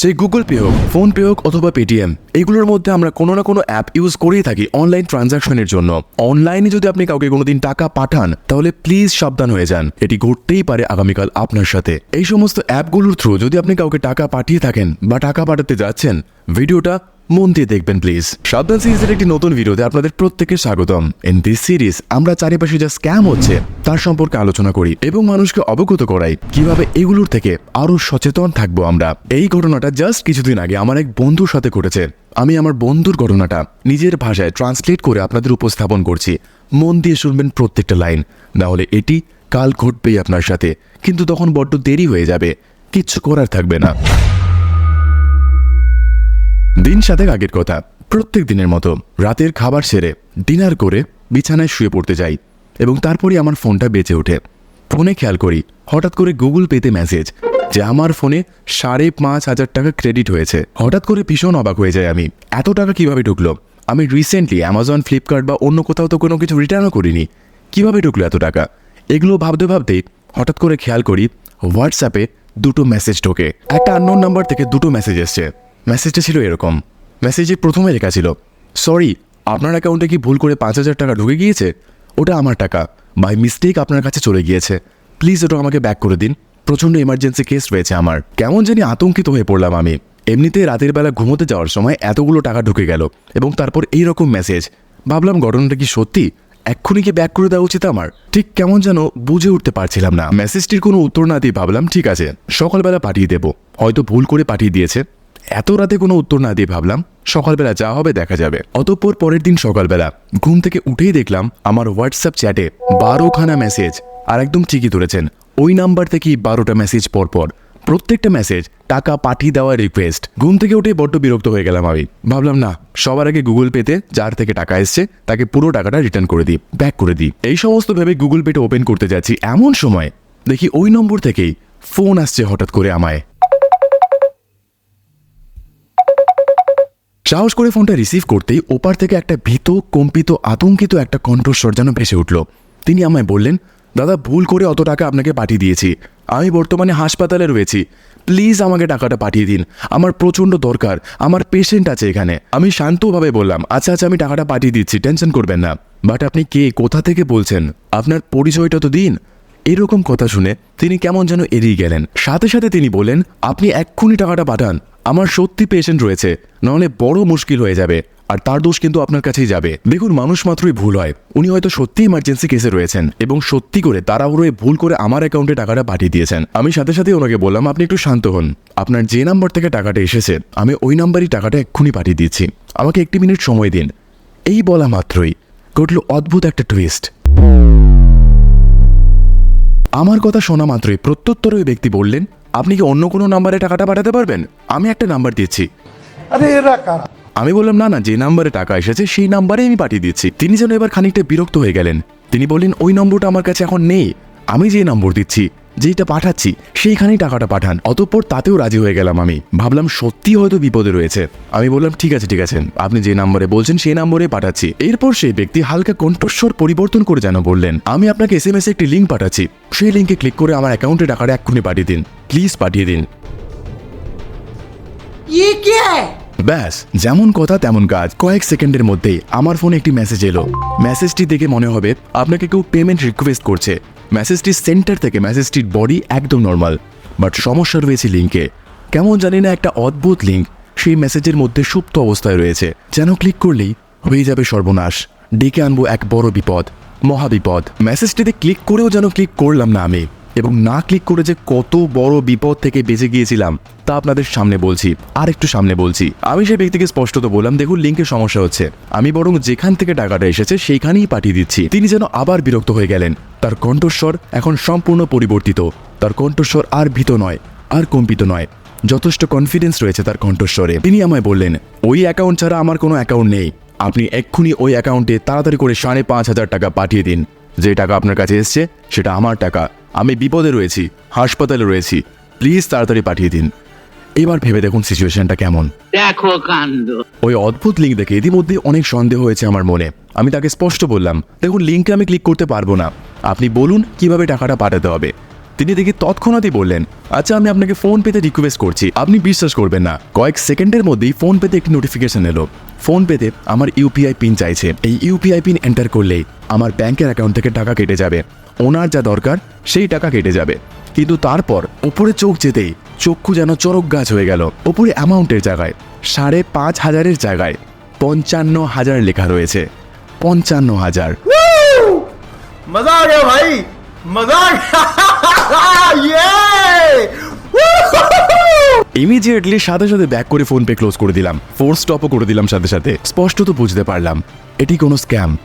সেই Google pay হোক PhonePe হোক অথবা পেটিএম এগুলোর মধ্যে আমরা কোনো না কোনো অ্যাপ ইউজ করেই থাকি অনলাইন ট্রানজাকশনের জন্য। অনলাইনে যদি আপনি কাউকে কোনোদিন টাকা পাঠান, তাহলে প্লিজ সাবধান হয়ে যান। এটি ঘটতেই পারে আগামীকাল আপনার সাথে। এই সমস্ত অ্যাপগুলোর থ্রু যদি আপনি কাউকে টাকা পাঠিয়ে থাকেন বা টাকা পাঠাতে যাচ্ছেন ভিডিওটা মন দিয়ে দেখবেন প্লিজ সাবধান সিরিজের একটি নতুন ভিডিওতে আপনাদের প্রত্যেকে স্বাগতম। ইন দিস সিরিজ আমরা চারিপাশে যা স্ক্যাম হচ্ছে, তার সম্পর্কে আলোচনা করি এবং মানুষকে অবগত করাই। কীভাবে এগুলোর থেকে আরও সচেতন থাকব আমরা? এই ঘটনাটা জাস্ট কিছুদিন আগে আমার এক বন্ধুর সাথে ঘটেছে। আমি আমার বন্ধুর ঘটনাটা নিজের ভাষায় ট্রান্সলেট করে আপনাদের উপস্থাপন করছি। মন দিয়ে শুনবেন প্রত্যেকটা লাইন নাহলে এটি কাল ঘটবেই আপনার সাথে। কিন্তু তখন বড্ড দেরি হয়ে যাবে। কিচ্ছু করার থাকবে না। দিন সাতেক আগের কথা। প্রত্যেক দিনের মতো রাতের খাবার সেরে ডিনার করে বিছানায় শুয়ে পড়তে যাই এবং তারপরই আমার ফোনটা বেঁচে ওঠে। ফোনে খেয়াল করি, হঠাৎ করে গুগল পেতে মেসেজ যে আমার ফোনে সাড়ে পাঁচ হাজার টাকা ক্রেডিট হয়েছে। হঠাৎ করে ভীষণ অবাক হয়ে যায় আমি। এত টাকা কীভাবে ঢুকলো? আমি রিসেন্টলি অ্যামাজন ফ্লিপকার্ট বা অন্য কোথাও তো কোনো কিছু রিটার্নও করিনি। কীভাবে ঢুকলো এত টাকা? এগুলো ভাবতে ভাবতেই হঠাৎ করে খেয়াল করি হোয়াটসঅ্যাপে দুটো মেসেজ ঢোকে। একটা আননোন নাম্বার থেকে দুটো মেসেজ এসছে। মেসেজটা ছিল এরকম। মেসেজে প্রথমে লেখা ছিল সরি আপনার অ্যাকাউন্টে কি ভুল করে পাঁচ হাজার টাকা ঢুকে গিয়েছে? ওটা আমার টাকা। বাই মিস্টেক আপনার কাছে চলে গিয়েছে। প্লিজ ওটা আমাকে ব্যাক করে দিন। প্রচণ্ড এমার্জেন্সি কেস রয়েছে আমার। কেমন জানি আতঙ্কিত হয়ে পড়লাম আমি। এমনিতে রাতের বেলা ঘুমোতে যাওয়ার সময় এতগুলো টাকা ঢুকে গেল এবং তারপর এই রকম মেসেজ ভাবলাম ঘটনাটা কি সত্যি? এক্ষুনি কি ব্যাক করে দেওয়া উচিত আমার? ঠিক কেমন যেন বুঝে উঠতে পারছিলাম না। মেসেজটির কোনো উত্তর না দিয়ে ভাবলাম, ঠিক আছে, সকালবেলা পাঠিয়ে দেবো। হয়তো ভুল করে পাঠিয়ে দিয়েছে। এত রাতে কোনো উত্তর না দিয়ে ভাবলাম, সকালবেলা যা হবে দেখা যাবে। অতঃপর পরের দিন সকালবেলা ঘুম থেকে উঠেই দেখলাম আমার হোয়াটসঅ্যাপ চ্যাটে বারোখানা মেসেজ আর একদম ঠিকই ধরেছেন, ওই নাম্বার থেকেই বারোটা মেসেজ পরপর। প্রত্যেকটা মেসেজ টাকা পাঠিয়ে দেওয়ার রিকোয়েস্ট ঘুম থেকে উঠে বড্ড বিরক্ত হয়ে গেলাম আমি। ভাবলাম, না, সবার আগে গুগল পেতে যার থেকে টাকা এসছে, তাকে পুরো টাকাটা রিটার্ন করে দিই ব্যাক করে দিই। এই সমস্ত ভেবে গুগল পেটা ওপেন করতে যাচ্ছি এমন সময়, দেখি ওই নম্বর থেকেই ফোন আসছে হঠাৎ করে আমায়। সাহস করে ফোনটা রিসিভ করতেই ওপার থেকে একটা ভীত, কম্পিত, আতঙ্কিত একটা কণ্ঠস্বর যেন ভেসে উঠল। তিনি আমায় বললেন, দাদা, ভুল করে অত টাকা আপনাকে পাঠিয়ে দিয়েছি। আমি বর্তমানে হাসপাতালে রয়েছি। প্লিজ আমাকে টাকাটা পাঠিয়ে দিন। আমার প্রচণ্ড দরকার। আমার পেশেন্ট আছে এখানে। আমি শান্তভাবে বললাম আচ্ছা আচ্ছা আমি টাকাটা পাঠিয়ে দিচ্ছি, টেনশন করবেন না। বাট আপনি কে? কোথা থেকে বলছেন? আপনার পরিচয়টা তো দিন। এরকম কথা শুনে তিনি কেমন যেন এড়িয়ে গেলেন। সাথে সাথে তিনি বলেন আপনি এক্ষুনি টাকাটা পাঠান। আমার সত্যি পেশেন্ট রয়েছে। নাহলে বড় মুশকিল হয়ে যাবে, আর তার দোষ কিন্তু আপনার কাছেই যাবে। দেখুন, মানুষ মাত্রই ভুল হয়। উনি হয়তো সত্যি ইমার্জেন্সি কেসে রয়েছেন, এবং সত্যি করে তাড়াহুড়োয় ভুল করে আমার অ্যাকাউন্টে টাকাটা পাঠিয়ে দিয়েছেন। আমি সাথে সাথে ওনাকে বললাম, আপনি একটু শান্ত হন। আপনার যে নাম্বার থেকে টাকাটা এসেছে, আমি ওই নাম্বারই টাকাটা এক্ষুনি পাঠিয়ে দিচ্ছি। আমাকে একটি মিনিট সময় দিন। এই বলা মাত্রই ঘটল অদ্ভুত একটা টুইস্ট আমার কথা শোনা মাত্রই প্রত্যুত্তরে ওই ব্যক্তি বললেন আপনি কি অন্য কোনো নাম্বারে টাকাটা পাঠাতে পারবেন? আমি একটা নাম্বার দিচ্ছি আরে এরা কারা? আমি বললাম না না যে নাম্বারে টাকা এসেছে সেই নাম্বারে আমি পাঠিয়ে দিচ্ছি তিনি যেন এবার খানিকটা বিরক্ত হয়ে গেলেন। তিনি বললেন ওই নম্বরটা আমার কাছে এখন নেই। আমি যে নম্বর দিচ্ছি যেটা পাঠাচ্ছি সেইখানেই টাকাটা পাঠান। অতঃপর তাতেও রাজি হয়ে গেলাম আমি। ভাবলাম সত্যি হয়তো বিপদে রয়েছে। আমি বললাম ঠিক আছে ঠিক আছে। আপনি যে নাম্বারে বলছেন সেই নাম্বারে পাঠাচ্ছি। এরপর সেই ব্যক্তি হালকা কণ্ঠস্বর পরিবর্তন করে যেন বললেন আমি আপনাকে এস এম এস একটি লিঙ্ক পাঠাচ্ছি। সেই লিঙ্কে ক্লিক করে আমার অ্যাকাউন্টে টাকাটা এক্ষুনি পাঠিয়ে দিন। প্লিজ পাঠিয়ে দিন। ইয়ে ব্যাস যেমন কথা তেমন কাজ। কয়েক সেকেন্ডের মধ্যেই আমার ফোনে একটি মেসেজ এলো। মেসেজটি দেখে মনে হবে আপনাকে কেউ পেমেন্ট রিকোয়েস্ট করছে। মেসেজটির সেন্টার থেকে মেসেজটির বডি একদম নর্মাল বাট সমস্যা রয়েছে লিঙ্কে কেমন জানি না একটা অদ্ভুত লিঙ্ক সেই মেসেজের মধ্যে সুপ্ত অবস্থায় রয়েছে। যেন ক্লিক করলেই হয়ে যাবে সর্বনাশ। ডেকে আনব এক বড় বিপদ, মহাবিপদ। মেসেজটিতে ক্লিক করেও যেন ক্লিক করলাম না আমি। এবং না ক্লিক করে যে কত বড় বিপদ থেকে বেঁচে গিয়েছিলাম, তা আপনাদের সামনে বলছি আর একটু সামনে বলছি। আমি সেই ব্যক্তিকে স্পষ্টত বললাম, দেখুন, লিঙ্কের সমস্যা হচ্ছে। আমি বরং যেখান থেকে টাকাটা এসেছে, সেইখানেই পাঠিয়ে দিচ্ছি। তিনি যেন আবার বিরক্ত হয়ে গেলেন। তার কণ্ঠস্বর এখন সম্পূর্ণ পরিবর্তিত। তার কণ্ঠস্বর আর ভীত নয়, আর কম্পিত নয়। যথেষ্ট কনফিডেন্স রয়েছে তার কণ্ঠস্বরে। তিনি আমায় বললেন, ওই অ্যাকাউন্ট ছাড়া আমার কোনো অ্যাকাউন্ট নেই। আপনি এক্ষুনি ওই অ্যাকাউন্টে তাড়াতাড়ি করে সাড়ে পাঁচ হাজার টাকা পাঠিয়ে দিন। যে টাকা আপনার কাছে এসছে সেটা আমার টাকা। আমি বিপদে রয়েছি হাসপাতালে রয়েছি। প্লিজ তাড়াতাড়ি পাঠিয়ে দিন। এবার ভেবে দেখুন সিচুয়েশনটা কেমন। দেখো কাণ্ড। ওই অদ্ভুত লিঙ্ক দেখে ইতিমধ্যে অনেক সন্দেহ হয়েছে আমার মনে। আমি তাকে স্পষ্ট বললাম দেখুন লিঙ্কে আমি ক্লিক করতে পারব না। আপনি বলুন কীভাবে টাকাটা পাঠাতে হবে? তিনি দেখি তৎক্ষণাৎই বললেন আচ্ছা আমি আপনাকে ফোন পেতে রিকোয়েস্ট করছি। আপনি বিশ্বাস করবেন না। কয়েক সেকেন্ডের মধ্যেই ফোন পেতে একটি নোটিফিকেশন এলো। ফোন পেতে আমার ইউপিআই পিন চাইছে। এই ইউপিআই পিন এন্টার করলেই আমার ব্যাংকের অ্যাকাউন্ট থেকে টাকা কেটে যাবে। ওনার যা দরকার, সেই টাকা কেটে যাবে। কিন্তু তারপর ওপরে চোখ যেতেই চক্ষু যেন চরক গাছ হয়ে গেল। ওপরে অ্যামাউন্টের জায়গায়, সাড়ে পাঁচ হাজারের জায়গায় পঞ্চান্ন হাজার লেখা রয়েছে। পঞ্চান্ন হাজার। মজা আ ভাই। ইমিডিয়েটলি সাথে সাথে ব্যাক করে ফোন পে ক্লোজ করে দিলাম। ফোর স্টপও করে দিলাম সাথে সাথে। স্পষ্ট তো বুঝতে পারলাম, এটি কোনো স্ক্যাম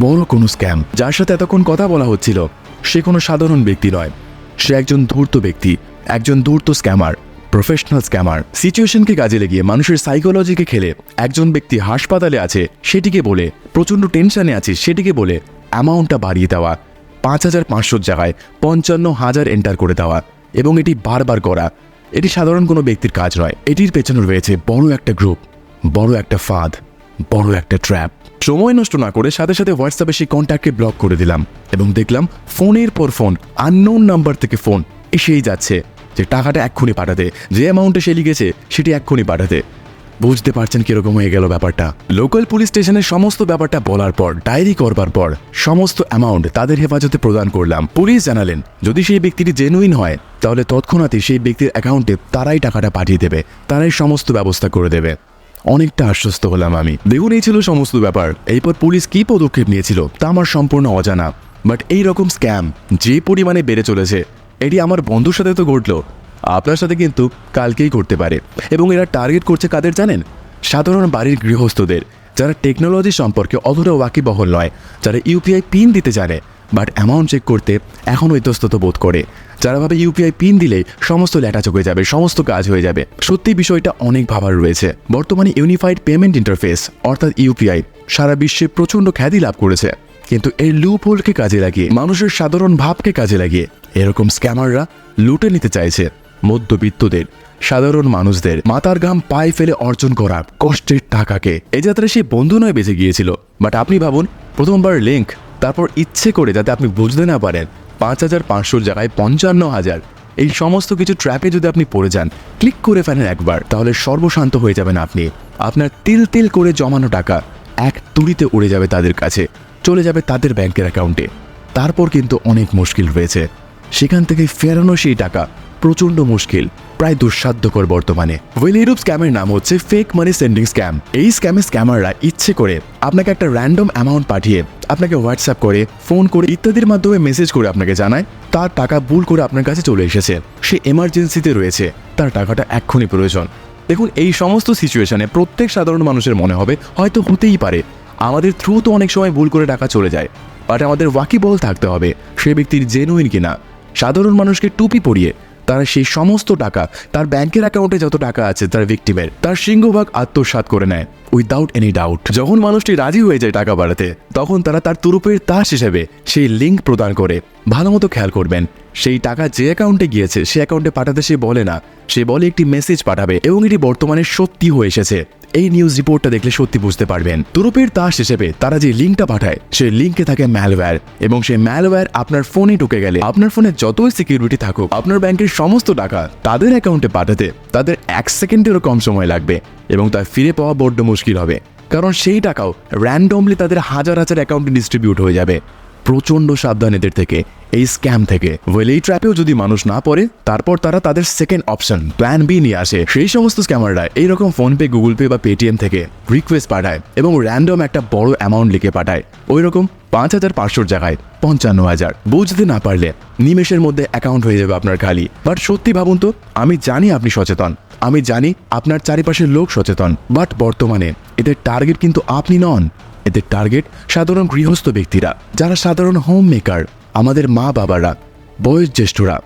বড় কোনো স্ক্যাম যার সাথে এতক্ষণ কথা বলা হচ্ছিল, সে কোনো সাধারণ ব্যক্তি নয়। সে একজন ধূর্ত ব্যক্তি, একজন ধূর্ত স্ক্যামার প্রফেশনাল স্ক্যামার সিচুয়েশনকে কাজে লাগিয়ে, মানুষের সাইকোলজিকে খেলে, একজন ব্যক্তি হাসপাতালে আছে, সেটিকে বলে, প্রচণ্ড টেনশনে আছে, সেটিকে বলে অ্যামাউন্টটা বাড়িয়ে দেওয়া। পাঁচ হাজার পাঁচশোর জায়গায় পঞ্চান্ন হাজার এন্টার করে দেওয়া এবং এটি বারবার করা। এটি সাধারণ কোনো ব্যক্তির কাজ নয়। এটির পেছনে রয়েছে বড় একটা গ্রুপ বড় একটা ফাঁদ, বড় একটা ট্র্যাপ সময় নষ্ট না করে সাথে সাথে হোয়াটসঅ্যাপে সেই কন্ট্যাক্টকে ব্লক করে দিলাম এবং দেখলাম ফোনের পর ফোন আননোন নাম্বার থেকে ফোন এসেই যাচ্ছে যে টাকাটা এক্ষুনি পাঠাতে, যে অ্যামাউন্টে সে লিখেছে সেটি এক্ষুনি পাঠাতে। বুঝতে পারছেন কীরকম হয়ে গেল ব্যাপারটা। লোকাল পুলিশ স্টেশনের সমস্ত ব্যাপারটা বলার পর, ডায়েরি করবার পর, সমস্ত অ্যামাউন্ট তাদের হেফাজতে প্রদান করলাম। পুলিশ জানালেন, যদি সেই ব্যক্তিটি জেনুইন হয়, তাহলে তৎক্ষণাৎই সেই ব্যক্তির অ্যাকাউন্টে তারাই টাকাটা পাঠিয়ে দেবে, তারাই সমস্ত ব্যবস্থা করে দেবে। অনেকটা আশ্বস্ত হলাম আমি। দেখুন, এই ছিল সমস্ত ব্যাপার। এরপর পুলিশ কী পদক্ষেপ নিয়েছিল, তা আমার সম্পূর্ণ অজানা। বাট এই রকম স্ক্যাম যে পরিমাণে বেড়ে চলেছে, এটি আমার বন্ধুর সাথে তো ঘটলো। আপনার সাথে কিন্তু কালকেই করতে পারে। এবং এরা টার্গেট করছে কাদের জানেন? সাধারণ বাড়ির গৃহস্থদের, যারা টেকনোলজি সম্পর্কে অতটা ওয়াকিবহল নয়, যারা ইউপিআই পিন দিতে জানে বাট অ্যামাউন্ট চেক করতে এখনও ইতস্তত বোধ করে। যারা ভাবে ইউপিআই পিন দিলেই সমস্ত ল্যাটা চোখে যাবে, সমস্ত কাজ হয়ে যাবে। সত্যি বিষয়টা অনেক ভাবার রয়েছে। বর্তমানে ইউনিফাইড পেমেন্ট ইন্টারফেস অর্থাৎ ইউপিআই সারা বিশ্বে প্রচণ্ড খ্যাতি লাভ করেছে। কিন্তু এই লুপ হোলকে কাজে লাগিয়ে, মানুষের সাধারণ ভাবকে কাজে লাগিয়ে, এরকম স্ক্যামাররা লুটে নিতে চাইছে। মধ্যবিত্তদের, সাধারণ মানুষদের মাথার ঘাম পায়ে ফেলে অর্জন করা কষ্টের টাকাকে। এই যাত্রায় সে বন্ধু নয় বেঁচে গিয়েছিল। বাট আপনি ভাবুন, প্রথমবার লিঙ্ক তারপর ইচ্ছে করে যাতে আপনি বুঝতে না পারেন, পাঁচ হাজার পাঁচশোর জায়গায় পঞ্চান্ন হাজার। এই সমস্ত কিছু ট্র্যাপে যদি আপনি পড়ে যান ক্লিক করে ফেলেন একবার, তাহলে সর্বশান্ত হয়ে যাবেন আপনি। আপনার তিল তিল করে জমানো টাকা এক তুড়িতে উড়ে যাবে তাদের কাছে। চলে যাবে তাদের ব্যাংকের অ্যাকাউন্টে তারপর কিন্তু অনেক মুশকিল রয়েছে সেখান থেকে ফেরানো সেই টাকা প্রচণ্ড মুশকিল, প্রায় দুঃসাধ্যকর বর্তমানে। ওয়েল স্ক্যামের নাম হচ্ছে ফেক মানি সেন্ডিং স্ক্যাম এই স্ক্যামে স্ক্যামাররা ইচ্ছে করে আপনাকে একটা র্যান্ডম অ্যামাউন্ট পাঠিয়ে আপনাকে হোয়াটসঅ্যাপ করে ফোন করে ইত্যাদির মাধ্যমে মেসেজ করে আপনাকে জানায়, তার টাকা ভুল করে আপনার কাছে চলে এসেছে। সে এমার্জেন্সিতে রয়েছে, তার টাকাটা এক্ষুনি প্রয়োজন। দেখুন, এই সমস্ত সিচুয়েশনে প্রত্যেক সাধারণ মানুষের মনে হবে, হয়তো হতেই পারে। আমাদের থ্রু তো অনেক সময় ভুল করে টাকা চলে যায় বাট আমাদের ওয়াকিবল থাকতে হবে, সে ব্যক্তির জেনুইন কিনা। সাধারণ মানুষকে টুপি পরিয়ে তারা সেই সমস্ত টাকা, তার ব্যাংকের অ্যাকাউন্টে যত টাকা আছে তার ভিক্টিমের তার সিংহভাগ আত্মসাত করে নেয়। উইদাউট এনি ডাউট যখন মানুষটি রাজি হয়ে যায় টাকা বাড়াতে, তখন তারা তার তুরুপের তাস হিসেবে সেই লিঙ্ক প্রদান করে। ভালো মতো খেয়াল করবেন, সেই টাকা যে অ্যাকাউন্টে গিয়েছে, সে অ্যাকাউন্টে পাঠাতে সে বলে না। সে বলে একটি মেসেজ পাঠাবে এবং এটি বর্তমানে সত্যি হয়ে এসেছে। এই নিউজ রিপোর্টটা দেখলে সত্যি বুঝতে পারবেন। তুরুপের তাস হিসেবে তারা যে লিঙ্কটা পাঠায় সেই লিঙ্কে থাকে ম্যালওয়্যার এবং সেই ম্যালওয়্যার আপনার ফোনে ঢুকে গেলে, আপনার ফোনে যতই সিকিউরিটি থাকুক, আপনার ব্যাংকের সমস্ত টাকা তাদের অ্যাকাউন্টে পাঠাতে তাদের এক সেকেন্ডেরও কম সময় লাগবে। এবং তা ফিরে পাওয়া বড্ড মুশকিল হবে। কারণ সেই টাকাও র্যান্ডমলি তাদের হাজার হাজার অ্যাকাউন্টে ডিস্ট্রিবিউট হয়ে যাবে। প্রচণ্ড সাবধান এদের থেকে, এই স্ক্যাম থেকে। ওয়েল এই ট্র্যাপেও যদি মানুষ না পড়ে, তারপর তারা তাদের সেকেন্ড অপশন প্ল্যান বি নিয়ে আসে। সেই সমস্ত স্ক্যামাররা এইরকম ফোনপে গুগল পে বা পেটিএম থেকে রিকোয়েস্ট পাঠায় এবং র্যান্ডম একটা বড় অ্যামাউন্ট লিখে পাঠায়। ওই রকম পাঁচ হাজার পাঁচশোর জায়গায় পঞ্চান্ন হাজার। বুঝতে না পারলে নিমেষের মধ্যে অ্যাকাউন্ট হয়ে যাবে আপনার খালি। বাট সত্যি ভাবুন তো, আমি জানি আপনি সচেতন। আমি জানি আপনার চারিপাশের লোক সচেতন। বাট বর্তমানে এদের টার্গেট কিন্তু আপনি নন। এদের টার্গেট সাধারণ গৃহস্থ ব্যক্তিরা, যারা সাধারণ হোম মেকার আমাদের মা বাবারা বয়োজ্যেষ্ঠরা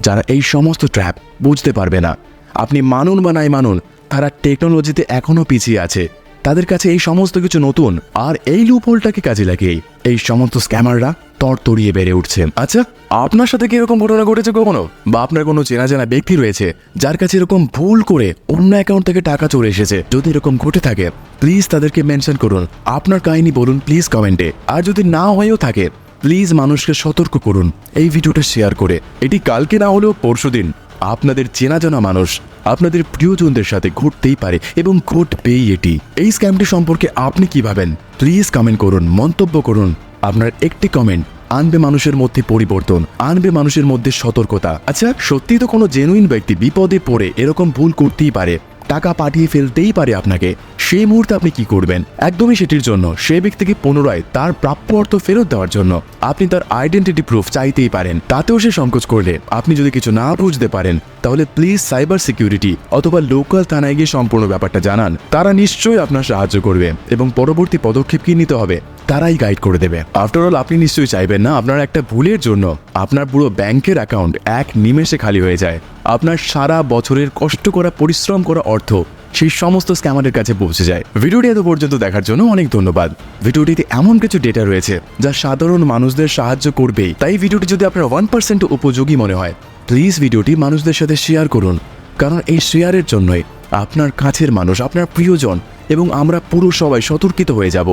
যারা এই সমস্ত ট্র্যাপ বুঝতে পারবে না। আপনি মানুন বা নাই মানুন, তারা টেকনোলজিতে এখনও পিছিয়ে আছে। তাদের কাছে এই সমস্ত কিছু নতুন, আর এই লুপহোলটাকে কাজে লাগিয়ে এই সমস্ত স্ক্যামাররা তরতরিয়ে বেড়ে উঠছে। আচ্ছা আপনার সাথে কি এরকম ঘটনা ঘটেছে কখনো? বা আপনার কোনো চেনা জানা ব্যক্তি রয়েছে যার কাছে এরকম ভুল করে অন্য অ্যাকাউন্ট থেকে টাকা চলে এসেছে? যদি এরকম ঘটে থাকে প্লিজ তাদেরকে মেনশন করুন। আপনার কাহিনী বলুন প্লিজ কমেন্টে আর যদি না হয়েও থাকে প্লিজ মানুষকে সতর্ক করুন। এই ভিডিওটা শেয়ার করে। এটি কালকে না হলেও পরশুদিন আপনাদের চেনা জানা মানুষ, আপনাদের প্রিয়জনদের সাথে ঘটতেই পারে এবং ঘটবেই এটি। এই স্ক্যামটি সম্পর্কে আপনি কি ভাবেন? প্লিজ কমেন্ট করুন, মন্তব্য করুন। আপনার একটি কমেন্ট আনবে মানুষের মধ্যে পরিবর্তন, আনবে মানুষের মধ্যে সতর্কতা। আচ্ছা সত্যি তো কোনো জেনুইন ব্যক্তি বিপদে পড়ে এরকম ভুল করতেই পারে, টাকা পাঠিয়ে ফেলতেই পারে আপনাকে, সেই মুহূর্তে আপনি কি করবেন? একদমই সেটির জন্য, সে ব্যক্তিকে পুনরায় তার প্রাপ্য অর্থ ফেরত দেওয়ার জন্য আপনি তার আইডেন্টিটি প্রুফ চাইতেই পারেন, তাতেও সে সংকোচ করলে। আপনি যদি কিছু না বুঝতে পারেন, তাহলে প্লিজ সাইবার সিকিউরিটি অথবা লোকাল থানায় গিয়ে সম্পূর্ণ ব্যাপারটা জানান, তারা নিশ্চয়ই আপনার সাহায্য করবে এবং পরবর্তী পদক্ষেপ কি নিতে হবে? তারাই গাইড করে দেবে। আফটার অল আপনি নিশ্চয়ই চাইবেন না আপনার একটা ভুলের জন্য। আপনার পুরো ব্যাংকের অ্যাকাউন্ট এক নিমেষে খালি হয়ে যায়। আপনার সারা বছরের কষ্ট করা, পরিশ্রম করা অর্থ সেই সমস্ত স্ক্যামারের কাছে পৌঁছে যায়। ভিডিওটি এত পর্যন্ত দেখার জন্য অনেক ধন্যবাদ। ভিডিওটিতে এমন কিছু ডেটা রয়েছে যা সাধারণ মানুষদের সাহায্য করবেই। তাই ভিডিওটি যদি আপনার ওয়ান পার্সেন্ট উপযোগী মনে হয় প্লিজ ভিডিওটি মানুষদের সাথে শেয়ার করুন। কারণ এই শেয়ারের জন্যই আপনার কাছের মানুষ, আপনার প্রিয়জন এবং আমরা পুরো সবাই সতর্কিত হয়ে যাব।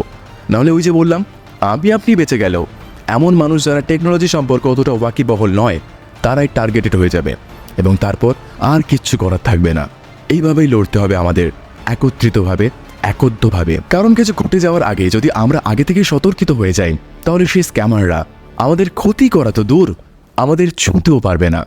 নাহলে ওই যে বললাম আমি আপনি বেঁচে গেল এমন মানুষ যারা টেকনোলজি সম্পর্কে অতটা ওয়াকিবহল নয়, তারাই টার্গেটেড হয়ে যাবে এবং তারপর আর কিচ্ছু করার থাকবে না। এইভাবেই লড়তে হবে আমাদের, একত্রিতভাবে একত্রভাবে কারণ কিছু ঘটে যাওয়ার আগে যদি আমরা আগে থেকে সতর্কিত হয়ে যাই, তাহলে সেই স্ক্যামাররা আমাদের ক্ষতি করা তো দূর, আমাদের ছুঁতেও পারবে না।